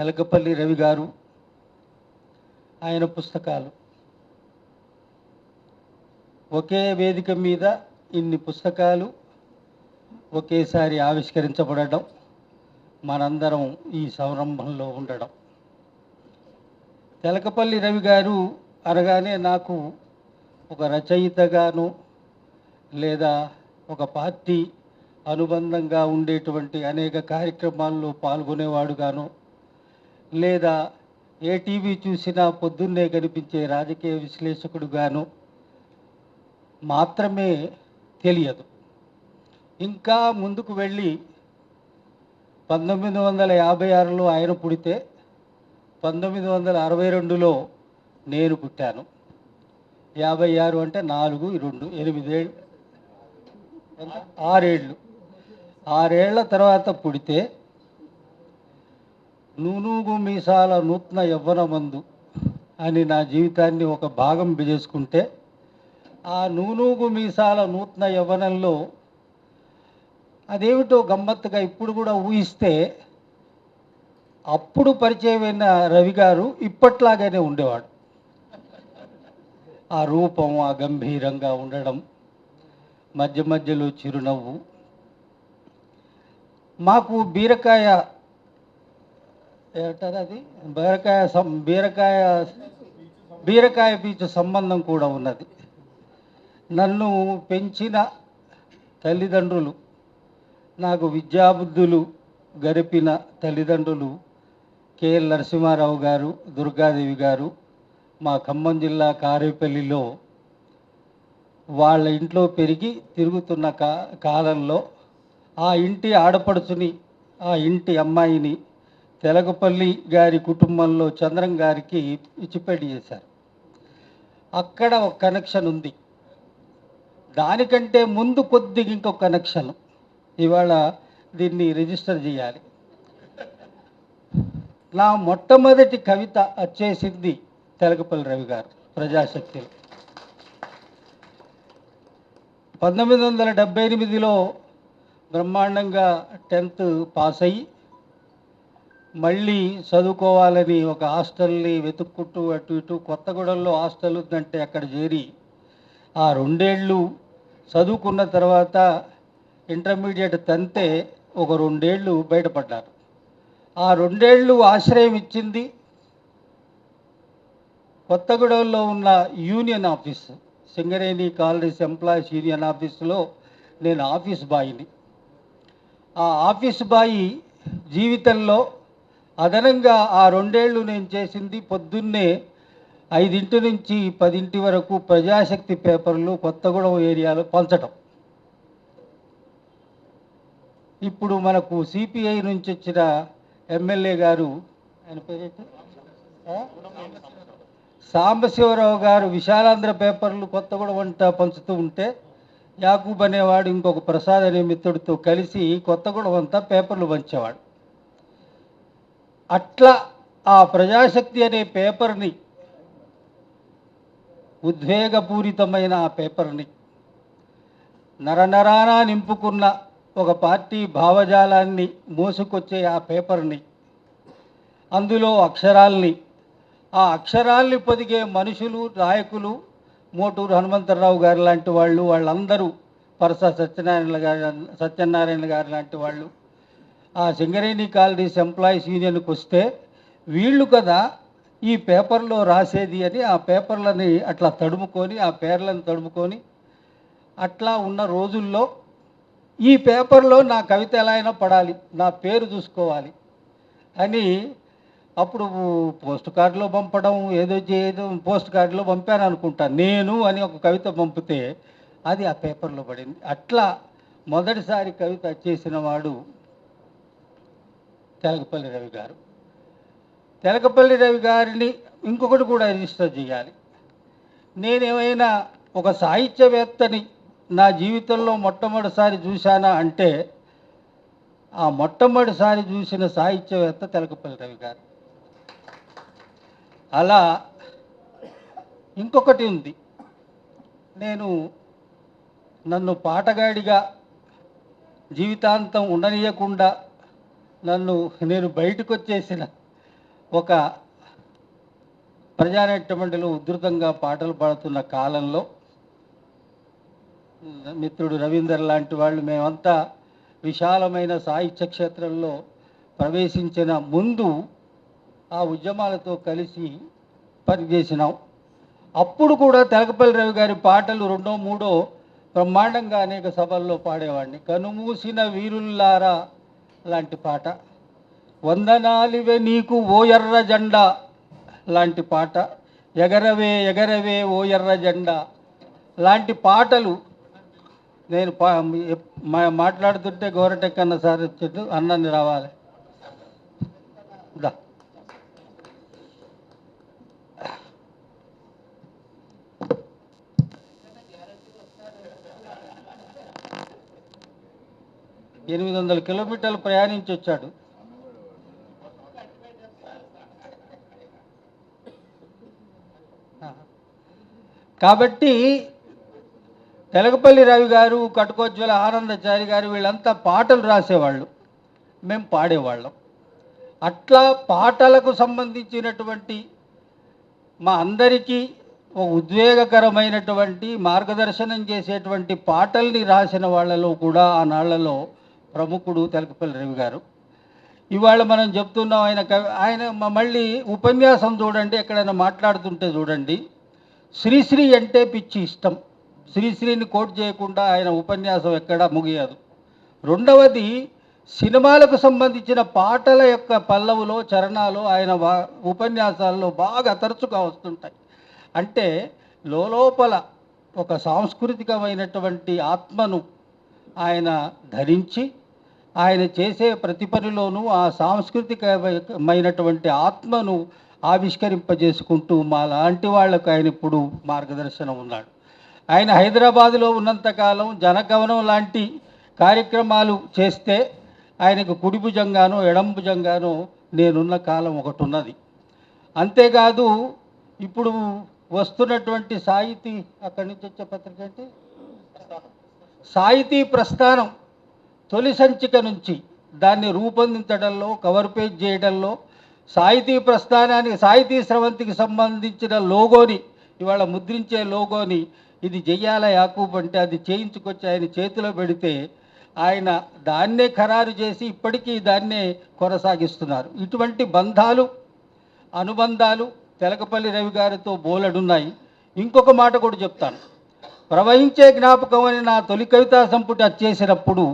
తెలకపల్లి రవి గారు ఆయన పుస్తకాలు. ఒకే వేదిక మీద ఇన్ని పుస్తకాలు ఒకేసారి ఆవిష్కరించబడడం మనందరం ఈ సంరంభంలో ఉండడం. తెలకపల్లి రవి గారు అనగానే నాకు ఒక రచయితగాను లేదా ఒక పార్టీ అనుబంధంగా ఉండేటువంటి అనేక కార్యక్రమాల్లో పాల్గొనేవాడుగాను లేదా ఏ టీవీ చూసినా పొద్దున్నే కనిపించే రాజకీయ విశ్లేషకుడుగాను మాత్రమే తెలియదు. ఇంకా ముందుకు వెళ్ళి పంతొమ్మిది వందల యాభై ఆరులో ఆయన పుడితే పంతొమ్మిది వందల అరవై రెండులో నేను పుట్టాను. యాభై ఆరు అంటే నాలుగు రెండు ఎనిమిదేళ్ళు ఆరేళ్ళు. ఆరేళ్ళ తర్వాత పుడితే నూనూగు మీసాల నూతన యవ్వనమందు అని నా జీవితాన్ని ఒక భాగం చేసుకుంటే ఆ నూనూగు మీసాల నూతన యవ్వనంలో అదేమిటో గమ్మత్తుగా ఇప్పుడు కూడా ఊహిస్తే అప్పుడు పరిచయమైన రవి గారు ఇప్పట్లాగానే ఉండేవాడు. ఆ రూపం ఆ గంభీరంగా ఉండడం మధ్య మధ్యలో చిరునవ్వు మాకు బీరకాయ ఏమంటారు అది? బీరకాయ సం బీరకాయ బీరకాయ పీచు సంబంధం కూడా ఉన్నది. నన్ను పెంచిన తల్లిదండ్రులు నాకు విద్యాబుద్ధులు గరిపిన తల్లిదండ్రులు కేఎల్ నరసింహారావు గారు దుర్గాదేవి గారు మా ఖమ్మం జిల్లా కారేపల్లిలో వాళ్ళ ఇంట్లో పెరిగి తిరుగుతున్న కా కాలంలో ఆ ఇంటి ఆడపడుచుని ఆ ఇంటి అమ్మాయిని తెలగపల్లి గారి కుటుంబంలో చంద్రం గారికి ఇచ్చిపెట్టి చేశారు. అక్కడ ఒక కనెక్షన్ ఉంది. దానికంటే ముందు కొద్దిగా ఇంకొక కనెక్షన్ ఇవాళ దీన్ని రిజిస్టర్ చేయాలి. నా మొట్టమొదటి కవిత వచ్చేసింది తెలకపల్లి రవి గారు ప్రజాశక్తి పంతొమ్మిది వందల డెబ్బై ఎనిమిదిలో బ్రహ్మాండంగా టెన్త్ పాస్ అయ్యి మళ్ళీ చదువుకోవాలని ఒక హాస్టల్ని వెతుక్కుంటూ అటు ఇటు కొత్తగూడెంలో హాస్టల్ ఉందంటే అక్కడ చేరి ఆ రెండేళ్ళు చదువుకున్న తర్వాత ఇంటర్మీడియట్ తంతే ఒక రెండేళ్ళు బయటపడ్డారు. ఆ రెండేళ్ళు ఆశ్రయం ఇచ్చింది కొత్తగూడెంలో ఉన్న union office Singareni colonies employees union ఆఫీస్లో నేను ఆఫీస్ బాయ్ని. ఆ ఆఫీస్ బాయి జీవితంలో అదనంగా ఆ రెండేళ్ళు నేను చేసింది పొద్దున్నే ఐదింటి నుంచి పదింటి వరకు ప్రజాశక్తి పేపర్లు కొత్తగూడెం ఏరియాలో పంచడం ఇప్పుడు మనకు సిపిఐ నుంచి వచ్చిన ఎమ్మెల్యే గారు ఆయన పేరేంటి సాంబశివరావు గారు విశాలాంధ్ర పేపర్లు కొత్తగూడెం వంట పంచుతూ ఉంటే యాకూబ్ అనేవాడు ఇంకొక ప్రసాద్ అనే మిత్రుడితో కలిసి కొత్తగూడెం అంతా పేపర్లు పంచేవాడు. అట్లా ఆ ప్రజాశక్తి అనే పేపర్ని ఉద్వేగపూరితమైన ఆ పేపర్ని నరనరానా నింపుకున్న ఒక పార్టీ భావజాలాన్ని మోసుకొచ్చే ఆ పేపర్ని అందులో అక్షరాల్ని ఆ అక్షరాల్ని పొదిగే మనుషులు నాయకులు మోటూరు హనుమంతరావు గారు లాంటి వాళ్ళు వాళ్ళందరూ పరస సత్యనారాయణ గారు సత్యనారాయణ గారు లాంటి వాళ్ళు ఆ సింగరేణి కాలనీస్ ఎంప్లాయీస్ యూనియన్కి వస్తే వీళ్ళు కదా ఈ పేపర్లో రాసేది అని ఆ పేపర్లని అట్లా తడుముకొని ఆ పేర్లను తడుముకొని అట్లా ఉన్న రోజుల్లో ఈ పేపర్లో నా కవిత ఎలా అయినా పడాలి నా పేరు చూసుకోవాలి అని అప్పుడు పోస్ట్ కార్డులో పంపడం ఏదో చేయడం పోస్ట్ కార్డులో పంపాను అనుకుంటా. నేను అని ఒక కవిత పంపితే అది ఆ పేపర్లో పడింది. అట్లా మొదటిసారి కవిత చేసిన వాడు తెలకపల్లి రవి గారు. తెలకపల్లి రవి గారిని ఇంకొకటి కూడా రిజిస్టర్ చేయాలి. నేనేమైనా ఒక సాహిత్యవేత్తని నా జీవితంలో మొట్టమొదటిసారి చూశానా అంటే ఆ మొట్టమొదటిసారి చూసిన సాహిత్యవేత్త తెలకపల్లి రవి గారు. అలా ఇంకొకటి ఉంది. నేను నన్ను పాటగాడిగా జీవితాంతం ఉండనీయకుండా నన్ను నేను బయటకు వచ్చేసిన ఒక ప్రజానాట్య మండలి ఉధృతంగా పాటలు పాడుతున్న కాలంలో మిత్రుడు రవీందర్ లాంటి వాళ్ళు మేమంతా విశాలమైన సాహిత్య క్షేత్రంలో ప్రవేశించిన ముందు ఆ ఉద్యమాలతో కలిసి పనిచేసినాం. అప్పుడు కూడా తెలకపల్లి రవి గారి పాటలు రెండో మూడో బ్రహ్మాండంగా అనేక సభల్లో పాడేవాడిని. కనుమూసిన వీరుల్లారా లాంటి పాట. వందనాలివే నీకు ఓ ఎర్ర జెండా లాంటి పాట. ఎగరవే ఎగరవే ఓ ఎర్ర జెండా. లాంటి పాటలు నేను పా మా- మాట్లాడుతుంటే గోరటెక్కన్న సార్ వచ్చేట్టు అన్నని రావాలి. దా. ఎనిమిది వందల కిలోమీటర్లు ప్రయాణించి వచ్చాడు. కాబట్టి తెలగపల్లి రవి గారు కటుకోజ్వల ఆనందచారి గారు వీళ్ళంతా పాటలు రాసేవాళ్ళు. మేము పాడేవాళ్ళం. అట్లా పాటలకు సంబంధించినటువంటి మా అందరికీ ఒక ఉద్వేగకరమైనటువంటి మార్గదర్శనం చేసేటువంటి పాటల్ని రాసిన వాళ్ళలో కూడా ఆ ప్రముఖుడు తెలకపల్లి రవి గారు. ఇవాళ మనం చెప్తున్నాం ఆయన కవి ఆయన మళ్ళీ ఉపన్యాసం చూడండి ఎక్కడైనా మాట్లాడుతుంటే చూడండి. శ్రీశ్రీ అంటే పిచ్చి ఇష్టం. శ్రీశ్రీని కోట్ చేయకుండా ఆయన ఉపన్యాసం ఎక్కడా ముగియదు. రెండవది సినిమాలకు సంబంధించిన పాటల యొక్క పల్లవులో చరణాలు ఆయన వా- ఉపన్యాసాల్లో బాగా తరచుగా వస్తుంటాయి. అంటే లోపల ఒక సాంస్కృతికమైనటువంటి ఆత్మను ఆయన ధరించి ఆయన చేసే ప్రతి పనిలోనూ ఆ సాంస్కృతికమైనటువంటి ఆత్మను ఆవిష్కరింపజేసుకుంటూ మా లాంటి వాళ్ళకు ఆయన ఇప్పుడు మార్గదర్శనం ఉన్నాడు. ఆయన హైదరాబాదులో ఉన్నంతకాలం జనగమనం లాంటి కార్యక్రమాలు చేస్తే ఆయనకు కుడి భుజంగానో ఎడం భుజంగానో నేనున్న కాలం ఒకటి ఉన్నది అంతేకాదు ఇప్పుడు వస్తున్నటువంటి సాహితీ అక్కడి నుంచి వచ్చే పత్రిక ఏంటి? సాహితీ ప్రస్థానం. తొలి సంచిక నుంచి దాన్ని రూపొందించడంలో కవర్ పేజ్ చేయడంలో సాహితీ ప్రస్థానానికి సాహితీ స్రవంతికి సంబంధించిన లోగోని ఇవాళ ముద్రించే లోగోని ఇది చెయ్యాల యాకూబ్ అంటే అది చేయించుకొచ్చి ఆయన చేతిలో పెడితే ఆయన దాన్నే ఖరారు చేసి ఇప్పటికీ దాన్నే కొనసాగిస్తున్నారు. ఇటువంటి బంధాలు అనుబంధాలు తెలకపల్లి రవి గారితో బోలెడున్నాయి. ఇంకొక మాట కూడా చెప్తాను. ప్రవహించే జ్ఞాపకం అని నా తొలి కవితా సంపుటి వచ్చేసినప్పుడు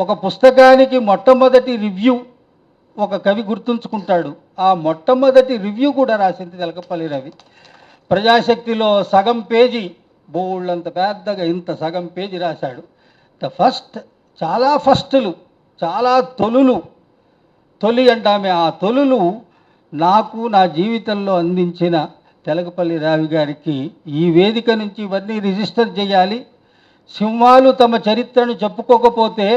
ఒక పుస్తకానికి మొట్టమొదటి రివ్యూ ఒక కవి గుర్తుంచుకుంటాడు. ఆ మొట్టమొదటి రివ్యూ కూడా రాసింది తెలకపల్లి రవి. ప్రజాశక్తిలో సగం పేజీ బోళ్ళంత పెద్దగా ఇంత సగం పేజీ రాశాడు. ద ఫస్ట్ చాలా ఫస్టులు చాలా తొలులు తొలి అంటామే ఆ తొలులు నాకు నా జీవితంలో అందించిన తెలకపల్లి రావి గారికి ఈ వేదిక నుంచి ఇవన్నీ రిజిస్టర్ చేయాలి. సింహాలు తమ చరిత్రను చెప్పుకోకపోతే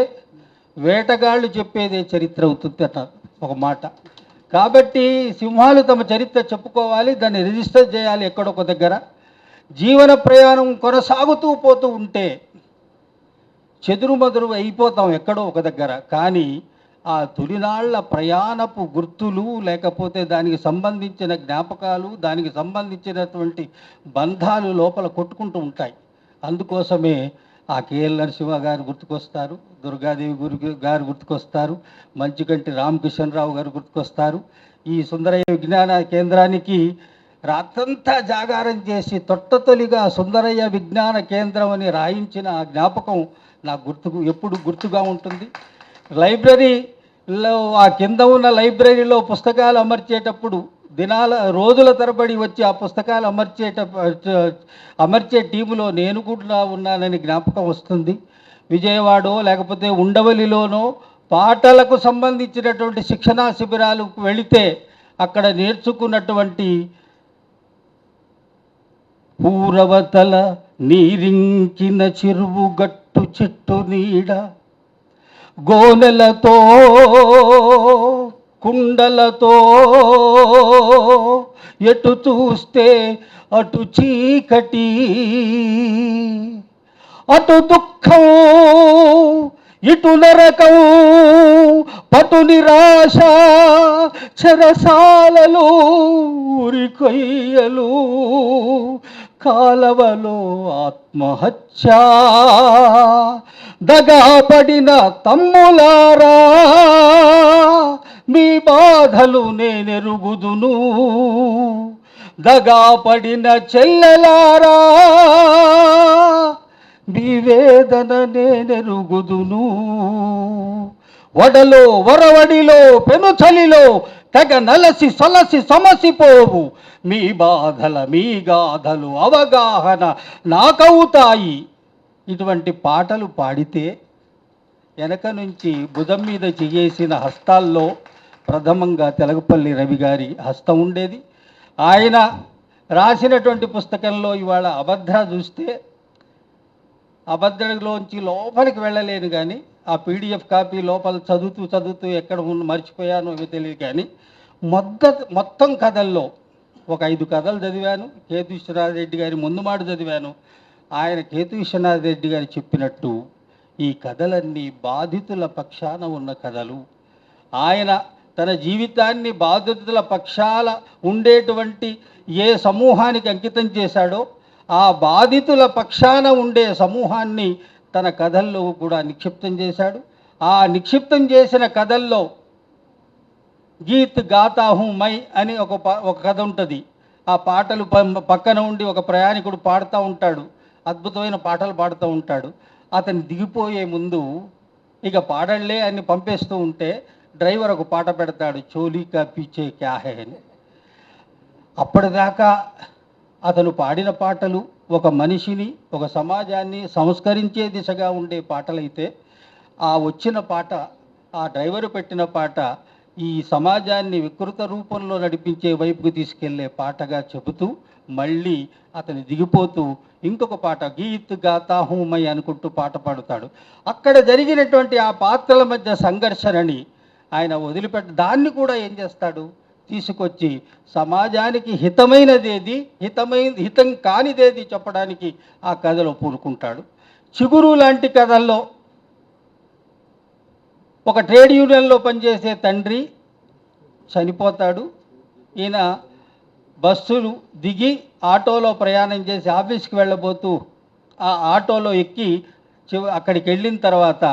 వేటగాళ్ళు చెప్పేదే చరిత్ర అవుతుంది ఒక మాట. కాబట్టి సింహాలు తమ చరిత్ర చెప్పుకోవాలి దాన్ని రిజిస్టర్ చేయాలి ఎక్కడొక దగ్గర. జీవన ప్రయాణం కొనసాగుతూ పోతూ ఉంటే చెదురుమదురు అయిపోతాం ఎక్కడో ఒక దగ్గర. కానీ ఆ తొలినాళ్ళ ప్రయాణపు గుర్తులు లేకపోతే దానికి సంబంధించిన జ్ఞాపకాలు దానికి సంబంధించినటువంటి బంధాలు లోపల కొట్టుకుంటూ ఉంటాయి. అందుకోసమే ఆ కేఎల్ నరసింహ గారు గుర్తుకొస్తారు. దుర్గాదేవి గురు గారు గుర్తుకొస్తారు. మంచుకంటి రామకిషన్ రావు గారు గుర్తుకొస్తారు. ఈ సుందరయ్య విజ్ఞాన కేంద్రానికి రాత్రంతా జాగారం చేసి తొట్టతొలిగా సుందరయ్య విజ్ఞాన కేంద్రం అని రాయించిన ఆ జ్ఞాపకం నాకు గుర్తుకు ఎప్పుడు గుర్తుగా ఉంటుంది. లైబ్రరీలో ఆ కింద ఉన్న లైబ్రరీలో పుస్తకాలు అమర్చేటప్పుడు దినాల రోజుల తరబడి వచ్చి ఆ పుస్తకాలు అమర్చేట అమర్చే టీములో నేను కూడా ఉన్నానని జ్ఞాపకం వస్తుంది. విజయవాడో లేకపోతే ఉండవల్లిలోనో పాటలకు సంబంధించినటువంటి శిక్షణా శిబిరాలకు వెళితే అక్కడ నేర్చుకున్నటువంటి పూరవతల నీరించిన చెరువు గట్టు చెట్టు నీడ గోనెలతో కుండలతో ఎటు చూస్తే అటు చీకటి. అటు దుఃఖం ఇటు నరకం పటు నిరాశ చెరసాలలు ఉరికొయ్యలు కాలవలో ఆత్మహత్య దగాపడిన తమ్ములారా మీ బాధలు నేనెరుగుదును. దగాపడిన చెల్లెలారా మీ నేనెరుగుదును. వడలో వరవడిలో పెనుచలిలో తెగ నలసి సలసి సమసిపోవు. మీ బాధల మీ గాథలు అవగాహన నాకవుతాయి. ఇటువంటి పాటలు పాడితే వెనక నుంచి బుధం మీద చేసిన హస్తాల్లో ప్రథమంగా తెలగపల్లి రవి గారి హస్తం ఉండేది. ఆయన రాసినటువంటి పుస్తకంలో ఇవాళ అభద్ర చూస్తే అభద్రలోంచి లోపలికి వెళ్ళలేను కానీ ఆ పీడిఎఫ్ కాపీ లోపల చదువుతూ చదువుతూ ఎక్కడ ఉన్న మర్చిపోయానో అవి తెలియదు కానీ మొత్త మొత్తం కథల్లో ఒక ఐదు కథలు చదివాను. కేతు విశ్వనాథ్ రెడ్డి గారి ముందు మాట చదివాను. ఆయన కేతు విశ్వనాథ్ రెడ్డి గారు చెప్పినట్టు ఈ కథలన్నీ బాధితుల పక్షాన ఉన్న కథలు. ఆయన తన జీవితాన్ని బాధితుల పక్షాల ఉండేటువంటి ఏ సమూహానికి అంకితం చేశాడో ఆ బాధితుల పక్షాన ఉండే సమూహాన్ని తన కథల్లో కూడా నిక్షిప్తం చేశాడు. ఆ నిక్షిప్తం చేసిన కథల్లో గీత్ గాతా హూ మై అని ఒక ప- ఒక కథ ఉంటుంది. ఆ పాటలు పక్కన ఉండి ఒక ప్రయాణికుడు పాడుతూ ఉంటాడు. అద్భుతమైన పాటలు పాడుతూ ఉంటాడు. అతను దిగిపోయే ముందు ఇక పాడళ్ళే అని పంపేస్తూ ఉంటే డ్రైవర్ ఒక పాట పెడతాడు చోలీకా పీచే క్యా హే అని. అప్పటిదాకా అతను పాడిన పాటలు ఒక మనిషిని ఒక సమాజాన్ని సంస్కరించే దిశగా ఉండే పాటలైతే ఆ వచ్చిన పాట ఆ డ్రైవరు పెట్టిన పాట ఈ సమాజాన్ని వికృత రూపంలో నడిపించే వైపుకు తీసుకెళ్ళే పాటగా చెబుతూ మళ్ళీ అతను దిగిపోతూ ఇంకొక పాట గీత్ గాతా హూమై అనుకుంటూ పాట పాడుతాడు. అక్కడ జరిగినటువంటి ఆ పాత్రల మధ్య సంఘర్షణని ఆయన వదిలిపెట్ట దాన్ని కూడా ఏం చేస్తాడు? తీసుకొచ్చి సమాజానికి హితమైనదేది హితమైన హితం కానిదేది చెప్పడానికి ఆ కథలో పూనుకుంటాడు. చిగురు లాంటి కథల్లో ఒక ట్రేడ్ యూనియన్లో పనిచేసే తండ్రి చనిపోతాడు. ఈయన బస్సులు దిగి ఆటోలో ప్రయాణం చేసి ఆఫీస్కి వెళ్ళబోతూ ఆ ఆటోలో ఎక్కి చివ అక్కడికి వెళ్ళిన తర్వాత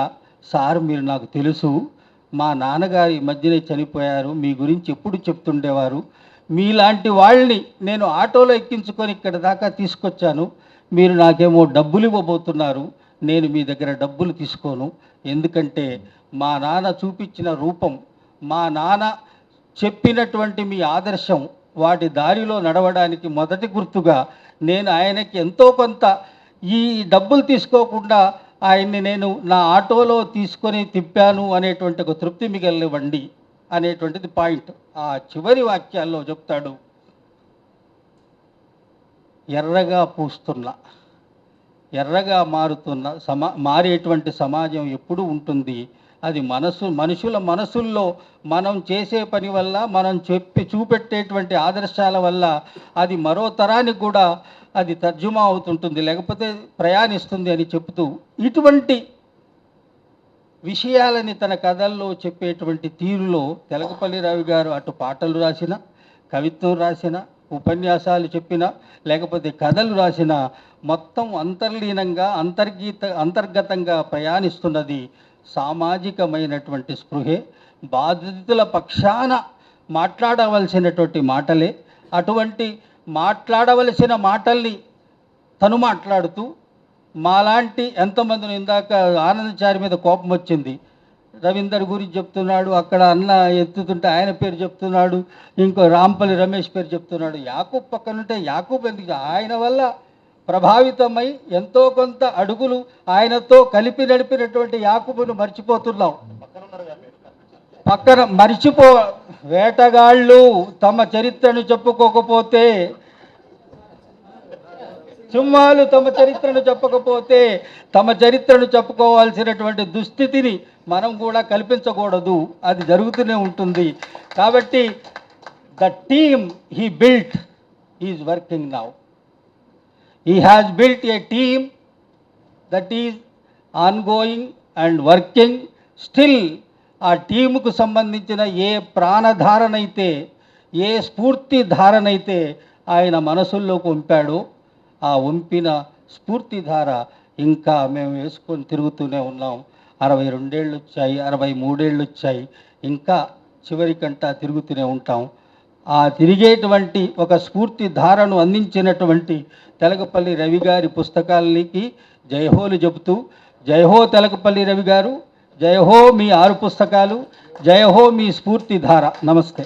సార్ మీరు నాకు తెలుసు మా నాన్నగారు ఈ మధ్యనే చనిపోయారు. మీ గురించి ఎప్పుడు చెప్తుండేవారు? మీలాంటి వాళ్ళని నేను ఆటోలో ఎక్కించుకొని ఇక్కడ దాకా తీసుకొచ్చాను. మీరు నాకేమో డబ్బులు ఇవ్వబోతున్నారు. నేను మీ దగ్గర డబ్బులు తీసుకోను. ఎందుకంటే మా నాన్న చూపించిన రూపం మా నాన్న చెప్పినటువంటి మీ ఆదర్శం వాటి దారిలో నడవడానికి మొదటి గుర్తుగా నేను ఆయనకి ఎంతో కొంత ఈ డబ్బులు తీసుకోకుండా ఆయన్ని నేను నా ఆటోలో తీసుకొని తిప్పాను అనేటువంటి ఒక తృప్తి మిగలనివ్వండి అనేటువంటిది పాయింట్. ఆ చివరి వాక్యాల్లో చెప్తాడు ఎర్రగా పూస్తున్న ఎర్రగా మారుతున్న సమా మారేటువంటి సమాజం ఎప్పుడు ఉంటుంది? అది మనసు మనుషుల మనసుల్లో మనం చేసే పని వల్ల మనం చెప్పి చూపెట్టేటువంటి ఆదర్శాల వల్ల అది మరో తరానికి కూడా అది తర్జుమా అవుతుంటుంది లేకపోతే ప్రయాణిస్తుంది అని చెబుతూ ఇటువంటి విషయాలని తన కథల్లో చెప్పేటువంటి తీరులో తెలకపల్లి రవి గారు అటు పాటలు రాసిన కవిత్వం రాసిన ఉపన్యాసాలు చెప్పిన లేకపోతే కథలు రాసిన మొత్తం అంతర్లీనంగా అంతర్గీత అంతర్గతంగా ప్రయాణిస్తున్నది సామాజికమైనటువంటి స్పృహే. బాధితుల పక్షాన మాట్లాడవలసినటువంటి మాటలే. అటువంటి మాట్లాడవలసిన మాటల్ని తను మాట్లాడుతూ మాలాంటి ఎంతమందిని ఇందాక ఆనందచారి మీద కోపం వచ్చింది. రవీందర్ గురించి చెప్తున్నాడు అక్కడ అన్న ఎత్తుతుంటే ఆయన పేరు చెప్తున్నాడు ఇంకో రాంపల్లి రమేష్ పేరు చెప్తున్నాడు. యాకూబ్ పక్కనుంటే యాకూబ్ ఎందుకు? ఆయన వల్ల ప్రభావితమై ఎంతో కొంత అడుగులు ఆయనతో కలిపి నడిపినటువంటి యాకూబును మర్చిపోతున్నాం. పక్కన మర్చిపో వేటగాళ్ళు తమ చరిత్రను చెప్పుకోకపోతే సింహాలు తమ చరిత్రను చెప్పకపోతే తమ చరిత్రను చెప్పుకోవాల్సినటువంటి దుస్థితిని మనం కూడా కల్పించకూడదు. అది జరుగుతూనే ఉంటుంది. కాబట్టి the team he built is working now. He has built a team that is ongoing and working. Still ఆ టీముకు సంబంధించిన ఏ ప్రాణధారనైతే ఏ స్ఫూర్తి ధారనైతే ఆయన మనసుల్లోకి వంపాడో ఆ వంపిన స్ఫూర్తిధార ఇంకా మేము వేసుకొని తిరుగుతూనే ఉన్నాం. అరవై రెండేళ్ళు వచ్చాయి అరవై మూడేళ్ళు వచ్చాయి. ఇంకా చివరికంటా తిరుగుతూనే ఉంటాం. ఆ తిరిగేటువంటి ఒక స్ఫూర్తి ధారను అందించినటువంటి తెలకపల్లి రవి గారి పుస్తకాలకి జయహోలు చెబుతూ జయహో తెలకపల్లి రవి గారు జయహో మీ ఆరు పుస్తకాలు జయహో మీ స్ఫూర్తి ధార నమస్తే.